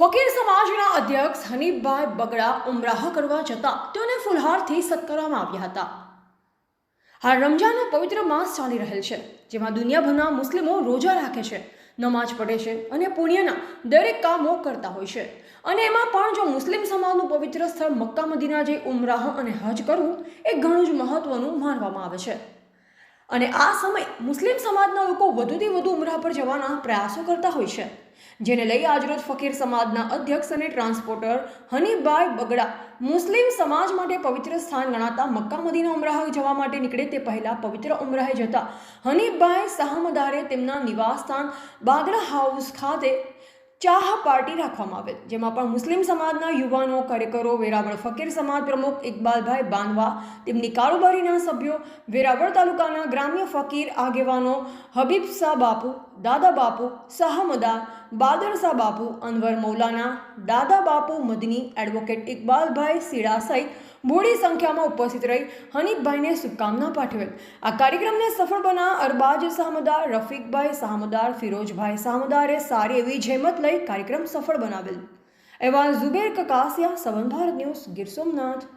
ફકીર સમાજના અધ્યક્ષ હનીફભાઈ બગડા ઉમરાહ કરવા જતા તેઓને ફુલહારથી સત્કારવામાં આવ્યા હતા. હાલ રમજાનનો પવિત્ર માસ ચાલી રહેલ છે, જેમાં દુનિયાભરના મુસ્લિમો રોજા રાખે છે નમાજ પઢે છે અને પુણ્યના દરેક કામો કરતા હોય છે. અને એમાં પણ જો મુસ્લિમ સમાજનું પવિત્ર સ્થળ મક્કા, મદીના જે ઉમરાહ અને હજ કરવું, એ ઘણું જ મહત્વનું માનવામાં આવે છે. અને આ સમય મુસ્લિમ સમાજના લોકો વધુથી વધુ ઉમરા પર જવાના પ્રયાસો કરતા હોય છે. જેને લઈ આજરોજ ફકીર સમાજના અધ્યક્ષ અને ટ્રાન્સપોર્ટર હનીભાઈ બગડા મુસ્લિમ સમાજ માટે પવિત્ર સ્થાન ગણાતા મક્કા મદીના ઉમરાહ જવા માટે નીકળે તે પહેલાં પવિત્ર ઉમરાહે જતા. હનીફભાઈ સાહમદારે તેમના નિવાસસ્થાન બાગડા હાઉસ ખાતે ચાહ પાર્ટી રાખવામાં આવેલ, જેમાં પણ મુસ્લિમ સમાજના યુવાનો, કાર્યકરો, વેરાવળ ફકીર સમાજ પ્રમુખ ઇકબાલભાઈ બાંધવા તેમની કારોબારીના સભ્યો, વેરાવળ તાલુકાના ગ્રામ્ય ફકીર આગેવાનો હબીબ શાહ બાપુ, દાદા બાપુ શાહમદા બાદર શાહ બાપુ, અનવર મૌલાના, દાદા બાપુ મદની, એડવોકેટ ઇકબાલભાઈ સીડા સહિત મોટી સંખ્યામાં ઉપસ્થિત રહી હનીફભાઈને શુભકામના પાઠવેલ. આ કાર્યક્રમને સફળ બના અરબાજ સામદાર રફીકભાઈ સામદાર ફિરોજભાઈ સામદારે સારી એવી જહેમત લઈ કાર્યક્રમ સફળ બનાવેલ. એવા ઝુબેર કકાસિયા, સવન ભારત ન્યૂઝ ગીર સોમનાથ.